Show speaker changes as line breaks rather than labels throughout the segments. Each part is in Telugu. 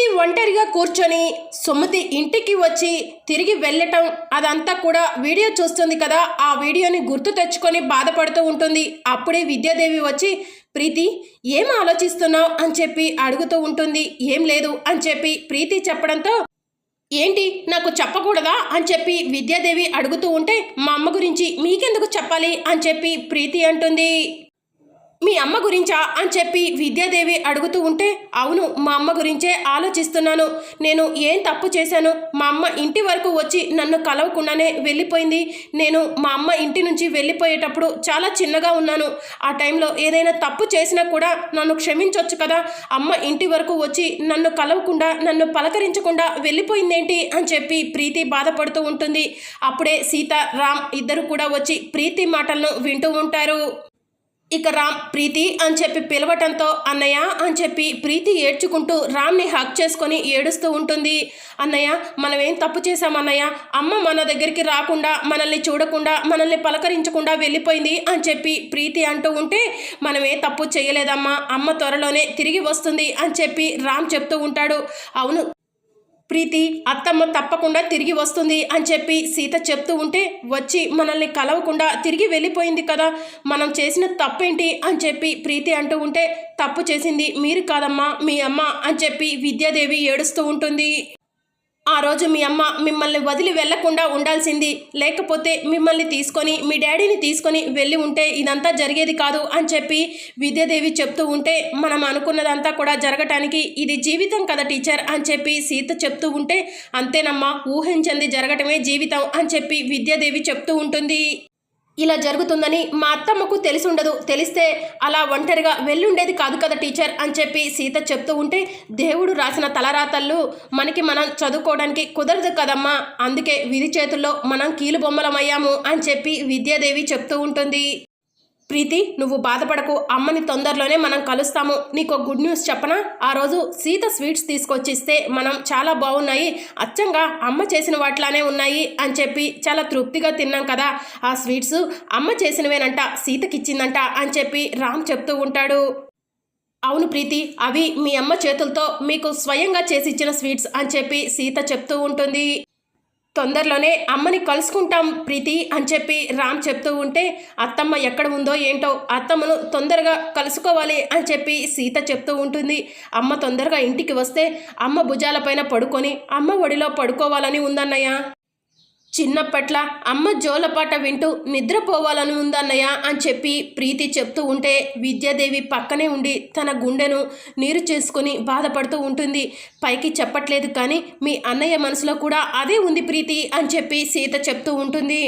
ప్రీతి ఒంటరిగా కూర్చొని సుమతి ఇంటికి వచ్చి తిరిగి వెళ్ళటం అదంతా కూడా వీడియో చూస్తుంది కదా. ఆ వీడియోని గుర్తు తెచ్చుకొని బాధపడుతూ ఉంటుంది. అప్పుడే విద్యాదేవి వచ్చి ప్రీతి ఏం ఆలోచిస్తున్నావు? అని చెప్పి అడుగుతూ ఉంటుంది. ఏం లేదు అని చెప్పి ప్రీతి చెప్పడంతో ఏంటి నాకు చెప్పకూడదా? అని చెప్పి విద్యాదేవి అడుగుతూ ఉంటే మా అమ్మ గురించి మీకెందుకు చెప్పాలి? అని చెప్పి ప్రీతి అంటుంది. మీ అమ్మ గురించా అని చెప్పి విద్యాదేవి అడుగుతూ ఉంటే అవును మా అమ్మ గురించే ఆలోచిస్తున్నాను. నేను ఏం తప్పు చేశాను? మా అమ్మ ఇంటి వరకు వచ్చి నన్ను కలవకుండానే వెళ్ళిపోయింది. నేను మా అమ్మ ఇంటి నుంచి వెళ్ళిపోయేటప్పుడు చాలా చిన్నగా ఉన్నాను. ఆ టైంలో ఏదైనా తప్పు చేసినా కూడా నన్ను క్షమించవచ్చు కదా. అమ్మ ఇంటి వరకు వచ్చి నన్ను కలవకుండా నన్ను పలకరించకుండా వెళ్ళిపోయిందేంటి అని చెప్పి ప్రీతి బాధపడుతూ ఉంటుంది. అప్పుడే సీత రామ్ ఇద్దరు కూడా వచ్చి ప్రీతి మాటలను వింటూ ఉంటారు. ఇక రామ్ ప్రీతి అని చెప్పి పిలవటంతో అన్నయ్య అని చెప్పి ప్రీతి ఏడ్చుకుంటూ రామ్ని హక్ చేసుకొని ఏడుస్తూ ఉంటుంది. అన్నయ్య మనం ఏం తప్పు చేశామన్నయ్య అమ్మ మన దగ్గరికి రాకుండా మనల్ని చూడకుండా మనల్ని పలకరించకుండా వెళ్ళిపోయింది అని చెప్పి ప్రీతి అంటూ ఉంటే మనం ఏ తప్పు చేయలేదమ్మా. అమ్మ త్వరలోనే తిరిగి వస్తుంది అని చెప్పి రామ్ చెప్తూ ఉంటాడు. అవును ప్రీతి అత్తమ్మ తప్పకుండా తిరిగి వస్తుంది అని చెప్పి సీత చెప్తూ ఉంటే వచ్చి మనల్ని కలవకుండా తిరిగి వెళ్ళిపోయింది కదా. మనం చేసిన తప్పేంటి అని చెప్పి ప్రీతి అంటూ ఉంటే తప్పు చేసింది మీరు కాదమ్మా మీ అమ్మ అని చెప్పి విద్యాదేవి ఏడుస్తూ ఉంటుంది. ఆ రోజు మీ అమ్మ మిమ్మల్ని వదిలి వెళ్ళకుండా ఉండాల్సింది. లేకపోతే మిమ్మల్ని తీసుకొని మీ డాడీని తీసుకొని వెళ్ళి ఉంటే ఇదంతా జరిగేది కాదు అని చెప్పి విద్యాదేవి చెప్తూ ఉంటే మనం అనుకున్నదంతా కూడా జరగటానికి ఇది జీవితం కదా టీచర్ అని చెప్పి సీత చెప్తూ ఉంటే అంతేనమ్మా ఊహించింది జరగటమే జీవితం అని చెప్పి విద్యాదేవి చెప్తూ ఉంటుంది. ఇలా జరుగుతుందని మా అత్తమ్మకు తెలిసి ఉండదు. తెలిస్తే అలా ఒంటరిగా వెళ్ళుండేది కాదు కదా టీచర్ అని చెప్పి సీత చెప్తూ ఉంటే దేవుడు రాసిన తలరాతళ్ళు మనకి మనం చదువుకోవడానికి కుదరదు కదమ్మా. అందుకే విధి చేతుల్లో మనం కీలు బొమ్మలమయ్యాము అని చెప్పి విద్యాదేవి చెప్తూ ఉంటుంది. ప్రీతి నువ్వు బాధపడకు. అమ్మని తొందరలోనే మనం కలుస్తాము. నీకు ఒక గుడ్ న్యూస్ చెప్పనా? ఆ రోజు సీత స్వీట్స్ తీసుకొచ్చిస్తే మనం చాలా బాగున్నాయి. అచ్చంగా అమ్మ చేసిన వాటిలానే ఉన్నాయి అని చెప్పి చాలా తృప్తిగా తిన్నాం కదా. ఆ స్వీట్స్ అమ్మ చేసినవేనంట సీతకిచ్చిందంట అని చెప్పి రామ్ చెప్తూ ఉంటాడు. అవును ప్రీతి అవి మీ అమ్మ చేతులతో మీకు స్వయంగా చేసి ఇచ్చిన స్వీట్స్ అని చెప్పి సీత చెప్తూ ఉంటుంది. తొందరలోనే అమ్మని కలుసుకుంటాం ప్రీతి అని చెప్పి రామ్ చెప్తూ ఉంటే అత్తమ్మ ఎక్కడ ఉందో ఏంటో అత్తమ్మను తొందరగా కలుసుకోవాలి అని చెప్పి సీత చెప్తూ ఉంటుంది. అమ్మ తొందరగా ఇంటికి వస్తే అమ్మ భుజాలపైన పడుకొని అమ్మ ఒడిలో పడుకోవాలని ఉందన్నయ్య. చిన్నప్పట్ల అమ్మ జోలపాట వింటూ నిద్రపోవాలని ఉందన్నయ్య అని చెప్పి ప్రీతి చెప్తూ ఉంటే విద్యాదేవి పక్కనే ఉండి తన గుండెను నీరు చేసుకుని బాధపడుతూ ఉంటుంది. పైకి చెప్పట్లేదు కానీ మీ అన్నయ్య మనసులో కూడా అదే ఉంది ప్రీతి అని చెప్పి సీత చెప్తూ ఉంటుంది.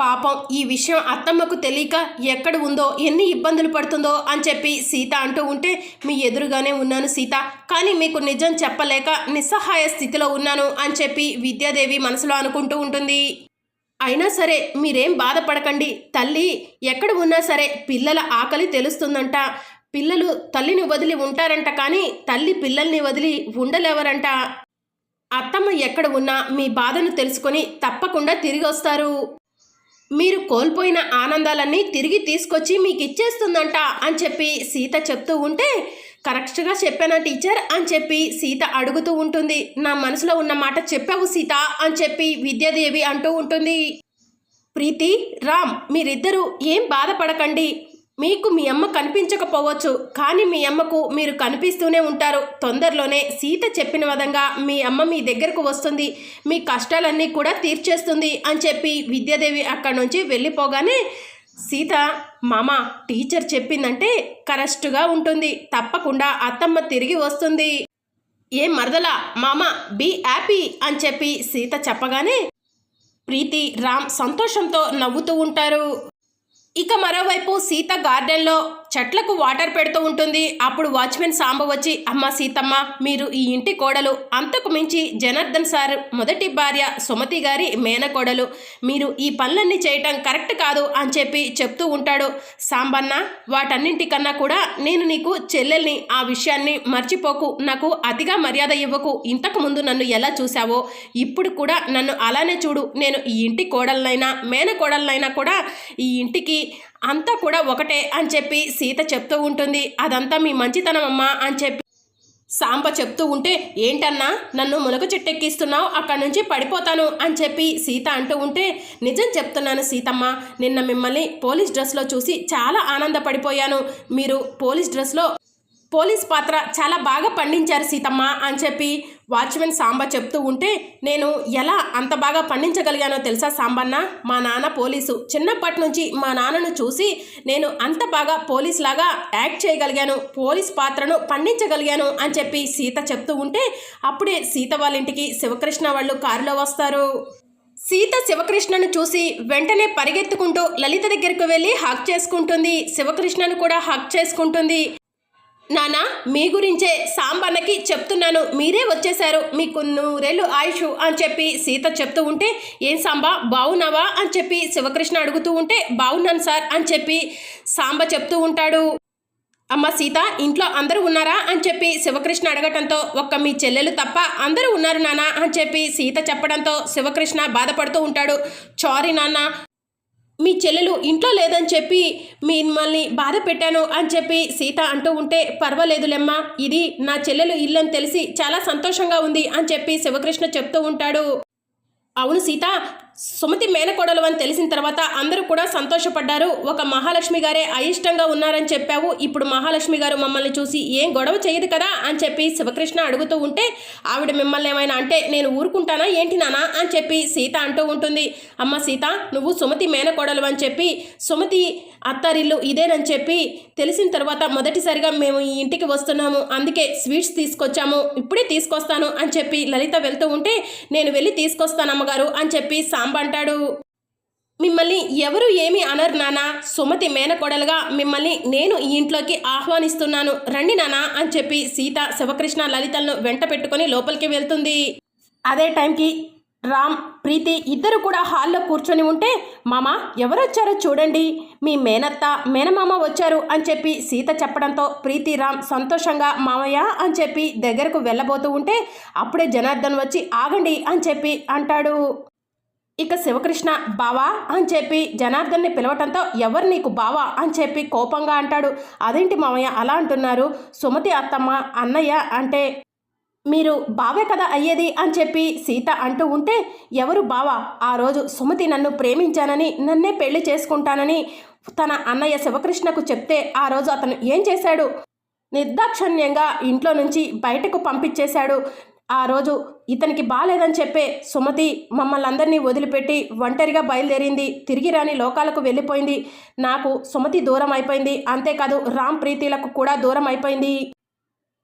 పాపం ఈ విషయం అత్తమ్మకు తెలియక ఎక్కడ ఉందో ఎన్ని ఇబ్బందులు పడుతుందో అని చెప్పి సీత అంటూ ఉంటే మీ ఎదురుగానే ఉన్నాను సీత. కానీ మీకు నిజం చెప్పలేక నిస్సహాయ స్థితిలో ఉన్నాను అని చెప్పి విద్యాదేవి మనసులో అనుకుంటూ ఉంటుంది. అయినా సరే మీరేం బాధపడకండి. తల్లి ఎక్కడ ఉన్నా సరే పిల్లల ఆకలి తెలుస్తుందంట. పిల్లలు తల్లిని వదిలి ఉంటారంట కానీ తల్లి పిల్లల్ని వదిలి ఉండలేవరంట. అత్తమ్మ ఎక్కడ ఉన్నా మీ బాధను తెలుసుకొని తప్పకుండా తిరిగి వస్తారు మీరు కోల్పోయిన ఆనందాలన్నీ తిరిగి తీసుకొచ్చి మీకు ఇచ్చేస్తుందంట అని చెప్పి సీత చెప్తూ ఉంటే కరెక్ట్గా చెప్పానా టీచర్ అని చెప్పి సీత అడుగుతూ ఉంటుంది. నా మనసులో ఉన్న మాట చెప్పావు సీత అని చెప్పి విద్యాదేవి అంటూ ఉంటుంది. ప్రీతి రామ్ మీరిద్దరూ ఏం బాధపడకండి. మీకు మీ అమ్మ కనిపించకపోవచ్చు కానీ మీ అమ్మకు మీరు కనిపిస్తూనే ఉంటారు. తొందరలోనే సీత చెప్పిన విధంగా మీ అమ్మ మీ దగ్గరకు వస్తుంది. మీ కష్టాలన్నీ కూడా తీర్చేస్తుంది అని చెప్పి విద్యాదేవి అక్కడి నుంచి వెళ్ళిపోగానే సీత మామ టీచర్ చెప్పిందంటే కరెక్ట్గా ఉంటుంది. తప్పకుండా అత్తమ్మ తిరిగి వస్తుంది. ఏ మరదలా మామ బీ హ్యాపీ అని చెప్పి సీత చెప్పగానే ప్రీతి రామ్ సంతోషంతో నవ్వుతూ ఉంటారు. ఇక మరోవైపు సీత గార్డెన్లో చెట్లకు వాటర్ పెడుతూ ఉంటుంది. అప్పుడు వాచ్మెన్ సాంబ వచ్చి అమ్మ సీతమ్మ మీరు ఈ ఇంటి కోడలు. అంతకు మించి జనార్దన్ సార్ మొదటి భార్య సుమతి గారి మేనకోడలు. మీరు ఈ పనులన్నీ చేయటం కరెక్ట్ కాదు అని చెప్పి చెప్తూ ఉంటాడు. సాంబన్న వాటన్నింటికన్నా కూడా నేను నీకు చెల్లెల్ని ఆ విషయాన్ని మర్చిపోకు. నాకు అతిగా మర్యాద ఇవ్వకు. ఇంతకు ముందు నన్ను ఎలా చూసావో ఇప్పుడు కూడా నన్ను అలానే చూడు. నేను ఈ ఇంటి కోడలనైనా మేనకోడలనైనా కూడా ఈ ఇంటికి అంతా కూడా ఒకటే అని చెప్పి సీత చెప్తూ ఉంటుంది. అదంతా మీ మంచితనం అమ్మా అని చెప్పి సాంబ చెప్తూ ఉంటే ఏంటన్నా నన్ను మునగ చెట్టెక్కిస్తున్నావు అక్కడి నుంచి పడిపోతాను అని చెప్పి సీత అంటూ ఉంటే నిజం చెప్తున్నాను సీతమ్మ నిన్న మిమ్మల్ని పోలీస్ డ్రెస్లో చూసి చాలా ఆనందపడిపోయాను. మీరు పోలీస్ డ్రెస్లో పోలీస్ పాత్ర చాలా బాగా పండించారు సీతమ్మ అని చెప్పి వాచ్మెన్ సాంబ చెప్తూ ఉంటే నేను ఎలా అంత బాగా పండించగలిగానో తెలుసా సాంబన్న? మా నాన్న పోలీసు. చిన్నప్పటి నుంచి మా నాన్నను చూసి నేను అంత బాగా పోలీస్ లాగా యాక్ట్ చేయగలిగాను పోలీస్ పాత్రను పండించగలిగాను అని చెప్పి సీత చెప్తూ ఉంటే అప్పుడే సీత వాళ్ళ ఇంటికి శివకృష్ణ వాళ్ళు కారులో వస్తారు. సీత శివకృష్ణను చూసి వెంటనే పరిగెత్తుకుంటూ లలిత దగ్గరకు వెళ్ళి హక్ చేసుకుంటుంది. శివకృష్ణను కూడా హక్ చేసుకుంటుంది. నానా మీ గురించే సాంబన్నకి చెప్తున్నాను. మీరే వచ్చేశారు. మీకు నూరేళ్ళు ఆయుష్ అని చెప్పి సీత చెప్తూ ఉంటే ఏం సాంబా బాగున్నావా అని చెప్పి శివకృష్ణ అడుగుతూ ఉంటే బాగున్నాను సార్ అని చెప్పి సాంబ చెప్తూ ఉంటాడు. అమ్మ సీత ఇంట్లో అందరూ ఉన్నారా? అని చెప్పి శివకృష్ణ అడగటంతో ఒక్క మీ చెల్లెలు తప్ప అందరూ ఉన్నారు నాన్న అని చెప్పి సీత చెప్పడంతో శివకృష్ణ బాధపడుతూ ఉంటాడు. చారీ నాన్న మీ చెల్లెలు ఇంట్లో లేదని చెప్పి మిమ్మల్ని బాధ పెట్టాను అని చెప్పి సీత అంటూ ఉంటే పర్వాలేదులేమ్మా ఇది నా చెల్లెలు ఇల్లు అని తెలిసి చాలా సంతోషంగా ఉంది అని చెప్పి శివకృష్ణ చెప్తూ ఉంటాడు. అవును సీత సుమతి మేనకోడలు అని తెలిసిన తర్వాత అందరూ కూడా సంతోషపడ్డారు. ఒక మహాలక్ష్మి గారే అయిష్టంగా ఉన్నారని చెప్పావు. ఇప్పుడు మహాలక్ష్మి గారు మమ్మల్ని చూసి ఏం గొడవ చేయదు కదా అని చెప్పి శివకృష్ణ అడుగుతూ ఉంటే ఆవిడ మిమ్మల్ని ఏమైనా అంటే నేను ఊరుకుంటానా? ఏంటి నానా? అని చెప్పి సీత అంటూ ఉంటుంది. అమ్మ సీత నువ్వు సుమతి మేనకోడలు అని చెప్పి సుమతి అత్తారిల్లు ఇదేనని చెప్పి తెలిసిన తర్వాత మొదటిసారిగా మేము ఈ ఇంటికి వస్తున్నాము. అందుకే స్వీట్స్ తీసుకొచ్చాము. ఇప్పుడే తీసుకొస్తాను అని చెప్పి లలిత వెళ్తూ ఉంటే నేను వెళ్ళి తీసుకొస్తాను అమ్మగారు అని చెప్పి సాంబ అంటాడు మిమ్మల్ని ఎవరు ఏమి అనరు నానా. సుమతి మేనకోడలుగా మిమ్మల్ని నేను ఈ ఇంట్లోకి ఆహ్వానిస్తున్నాను. రండి నానా అని చెప్పి సీత శివకృష్ణ లలితలను వెంట పెట్టుకొని లోపలికి వెళ్తుంది. అదే టైంకి రామ్ ప్రీతి ఇద్దరు కూడా హాల్లో కూర్చొని ఉంటే మామ ఎవరొచ్చారో చూడండి. మీ మేనత్త మేనమామ వచ్చారు అని చెప్పి సీత చెప్పడంతో ప్రీతి రామ్ సంతోషంగా మామయ్య అని చెప్పి దగ్గరకు వెళ్ళబోతూ ఉంటే అప్పుడే జనార్దన్ వచ్చి ఆగండి అని చెప్పి అంటాడు. ఇక శివకృష్ణ బావా అని చెప్పి జనార్దన్ని పిలవటంతో ఎవరు నీకు బావా అని చెప్పి కోపంగా అంటాడు. అదేంటి మామయ్య అలా అంటున్నారు? సుమతి అత్తమ్మ అన్నయ్య అంటే మీరు బావే కదా అయ్యేది అని చెప్పి సీత అంటూ ఉంటే ఎవరు బావా? ఆ రోజు సుమతి నన్ను ప్రేమించానని నన్నే పెళ్ళి చేసుకుంటానని తన అన్నయ్య శివకృష్ణకు చెప్తే ఆ రోజు అతను ఏం చేశాడు? నిర్దాక్షణ్యంగా ఇంట్లో నుంచి బయటకు పంపించేశాడు. ఆ రోజు ఇతనికి బాలేదని చెప్పే సుమతి మమ్మల్ని అందరినీ వదిలిపెట్టి ఒంటరిగా బయలుదేరింది. తిరిగి రాని లోకాలకు వెళ్ళిపోయింది. నాకు సుమతి దూరం అయిపోయింది. అంతేకాదు రామ్ ప్రీతిలకు కూడా దూరం అయిపోయింది.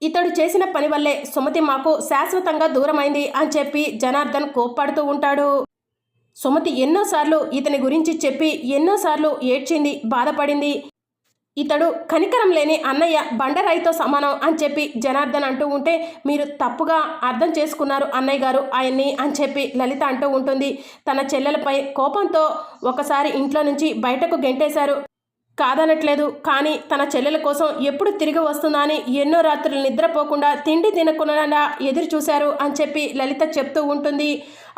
ఇతడు చేసిన పని వల్లే సుమతి మాకు శాశ్వతంగా దూరమైంది అని చెప్పి జనార్దన్ కోప్పడుతూ ఉంటాడు. సుమతి ఎన్నోసార్లు ఇతని గురించి చెప్పి ఎన్నోసార్లు ఏడ్చింది బాధపడింది. ఇతడు కనికరం లేని అన్నయ్య బండరాయితో సమానం అని చెప్పి జనార్దన్ అంటూ ఉంటే మీరు తప్పుగా అర్థం చేసుకున్నారు అన్నయ్య గారు ఆయన్ని అని చెప్పి లలిత అంటూ ఉంటుంది. తన చెల్లెలపై కోపంతో ఒకసారి ఇంట్లో నుంచి బయటకు గెంటేశారు. కాదనట్లేదు. కానీ తన చెల్లెల కోసం ఎప్పుడు తిరిగి వస్తుందా అని ఎన్నో రాత్రులు నిద్రపోకుండా తిండి తినకుండా ఎదురు చూశారు అని చెప్పి లలిత చెప్తూ ఉంటుంది.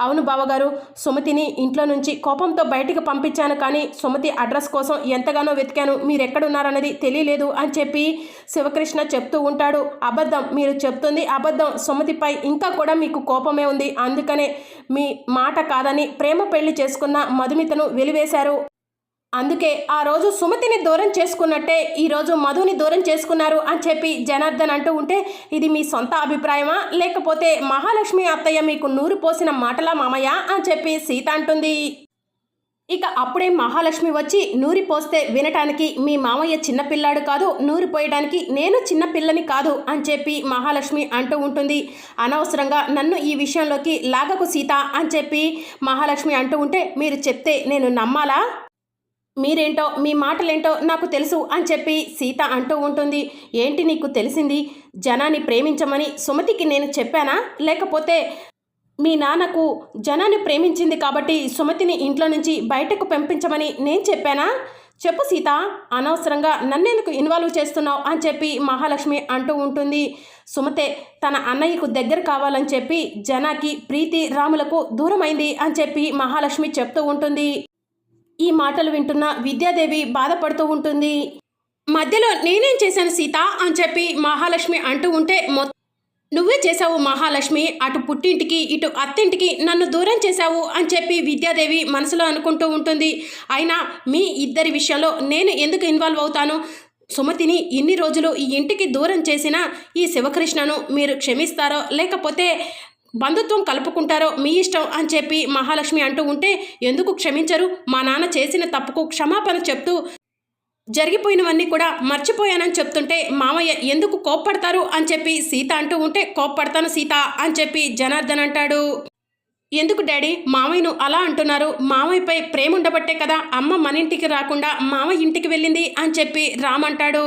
అవును బావగారు సుమతిని ఇంట్లో నుంచి కోపంతో బయటికి పంపించాను కానీ సుమతి అడ్రస్ కోసం ఎంతగానో వెతికాను. మీరు ఎక్కడున్నారన్నది తెలియలేదు అని చెప్పి శివకృష్ణ చెప్తూ ఉంటాడు. అబద్ధం మీరు చెప్తుంది అబద్ధం. సుమతిపై ఇంకా కూడా మీకు కోపమే ఉంది. అందుకనే మీ మాట కాదని ప్రేమ పెళ్ళి చేసుకున్న మధుమితను వెలివేశారు. అందుకే ఆ రోజు సుమతిని దూరం చేసుకున్నట్టే ఈరోజు మధుని దూరం చేసుకున్నారు అని చెప్పి జనార్దన్ అంటూ ఉంటే ఇది మీ సొంత అభిప్రాయమా? లేకపోతే మహాలక్ష్మి అత్తయ్య మీకు నూరు పోసిన మాటలా మామయ్య? అని చెప్పి సీత అంటుంది. ఇక అప్పుడే మహాలక్ష్మి వచ్చి నూరి పోస్తే వినటానికి మీ మామయ్య చిన్నపిల్లాడు కాదు నూరి పోయడానికి నేను చిన్నపిల్లని కాదు అని చెప్పి మహాలక్ష్మి అంటూ ఉంటుంది. అనవసరంగా నన్ను ఈ విషయంలోకి లాగకు సీత అని చెప్పి మహాలక్ష్మి అంటూ ఉంటే మీరు చెప్తే నేను నమ్మాలా? మీరేంటో మీ మాటలేంటో నాకు తెలుసు అని చెప్పి సీత అంటూ ఉంటుంది. ఏంటి నీకు తెలిసింది? జనాన్ని ప్రేమించమని సుమతికి నేను చెప్పానా? లేకపోతే మీ నాన్నకు జనాన్ని ప్రేమించింది కాబట్టి సుమతిని ఇంట్లో నుంచి బయటకు పంపించమని నేను చెప్పానా? చెప్పు సీత అనవసరంగా నన్నెందుకు ఇన్వాల్వ్ చేస్తున్నావు అని చెప్పి మహాలక్ష్మి అంటూ ఉంటుంది. సుమతే తన అన్నయ్యకు దగ్గర కావాలని చెప్పి జనాకి ప్రీతి రాములకు దూరమైంది అని చెప్పి మహాలక్ష్మి చెప్తూ ఉంటుంది. ఈ మాటలు వింటున్న విద్యాదేవి బాధపడుతూ ఉంటుంది. మధ్యలో నేనేం చేశాను సీత అని చెప్పి మహాలక్ష్మి అంటూ ఉంటే మొ నువ్వే చేశావు మహాలక్ష్మి. అటు పుట్టింటికి ఇటు అత్తింటికి నన్ను దూరం చేశావు అని చెప్పి విద్యాదేవి మనసులో అనుకుంటూ ఉంటుంది. అయినా మీ ఇద్దరి విషయంలో నేను ఎందుకు ఇన్వాల్వ్ అవుతాను? సుమతిని ఇన్ని రోజులు ఈ ఇంటికి దూరం చేసిన ఈ శివకృష్ణను మీరు క్షమిస్తారో లేకపోతే బంధుత్వం కలుపుకుంటారో మీ ఇష్టం అని చెప్పి మహాలక్ష్మి అంటూ ఉంటే ఎందుకు క్షమించరు? మా నాన్న చేసిన తప్పుకు క్షమాపణ చెప్తూ జరిగిపోయినవన్నీ కూడా మర్చిపోయానని చెప్తుంటే మామయ్య ఎందుకు కోప్పడతారు అని చెప్పి సీత అంటూ ఉంటే కోప్పడతాను సీత అని చెప్పి జనార్దన్ అంటాడు. ఎందుకు డాడీ? మామయ్యను అలా అంటున్నారు. మామయ్యపై ప్రేమ ఉండబట్టే కదా అమ్మ మన ఇంటికి రాకుండా మామయ్య ఇంటికి వెళ్ళింది అని చెప్పి రామ్ అంటాడు.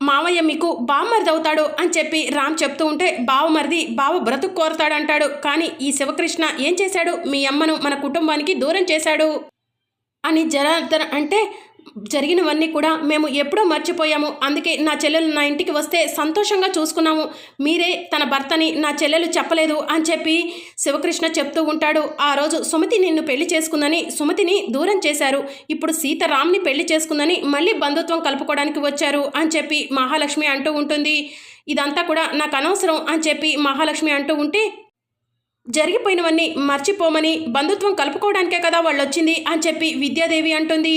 మామయ్య మీకు బావమరిది అవుతాడు అని చెప్పి రామ్ చెప్తూ ఉంటే బావమరిది బావ బ్రతుకు కోరతాడంటాడు. కానీ ఈ శివకృష్ణ ఏం చేశాడు? మీ అమ్మను మన కుటుంబానికి దూరం చేశాడు. అని జనార్దన్ అంటే జరిగినవన్నీ కూడా మేము ఎప్పుడో మర్చిపోయాము. అందుకే నా చెల్లెలు నా ఇంటికి వస్తే సంతోషంగా చూసుకున్నాము. మీరే తన భర్తని నా చెల్లెలు చెప్పలేదు అని చెప్పి శివకృష్ణ చెప్తూ ఉంటాడు. ఆ రోజు సుమతి నిన్ను పెళ్ళి చేసుకుందని సుమతిని దూరం చేశారు. ఇప్పుడు సీతరామ్ని పెళ్ళి చేసుకుందని మళ్ళీ బంధుత్వం కలుపుకోవడానికి వచ్చారు అని చెప్పి మహాలక్ష్మి అంటూ ఉంటుంది. ఇదంతా కూడా నాకు అనవసరం అని చెప్పి మహాలక్ష్మి అంటూ ఉంటే జరిగిపోయినవన్నీ మర్చిపోమని బంధుత్వం కలుపుకోవడానికే కదా వాళ్ళు వచ్చింది అని చెప్పి విద్యాదేవి అంటుంది.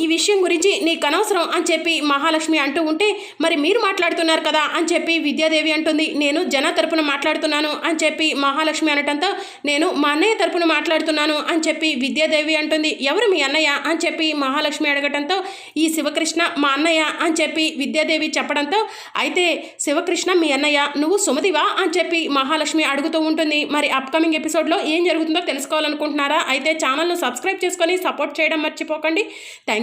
ఈ విషయం గురించి నీకు అనవసరం అని చెప్పి మహాలక్ష్మి అంటూ ఉంటే మరి మీరు మాట్లాడుతున్నారు కదా అని చెప్పి విద్యాదేవి అంటుంది. నేను జన తరపున మాట్లాడుతున్నాను అని చెప్పి మహాలక్ష్మి అనటంతో నేను మా అన్నయ్య తరపున మాట్లాడుతున్నాను అని చెప్పి విద్యాదేవి అంటుంది. ఎవరు మీ అన్నయ్య అని చెప్పి మహాలక్ష్మి అడగటంతో ఈ శివకృష్ణ మా అన్నయ్య అని చెప్పి విద్యాదేవి చెప్పడంతో అయితే శివకృష్ణ మీ అన్నయ్య నువ్వు సుమతివా అని చెప్పి మహాలక్ష్మి అడుగుతూ ఉంటుంది. మరి అప్కమింగ్ ఎపిసోడ్లో ఏం జరుగుతుందో తెలుసుకోవాలనుకుంటున్నారా? అయితే ఛానల్ను సబ్స్క్రైబ్ చేసుకొని సపోర్ట్ చేయడం మర్చిపోకండి. Thank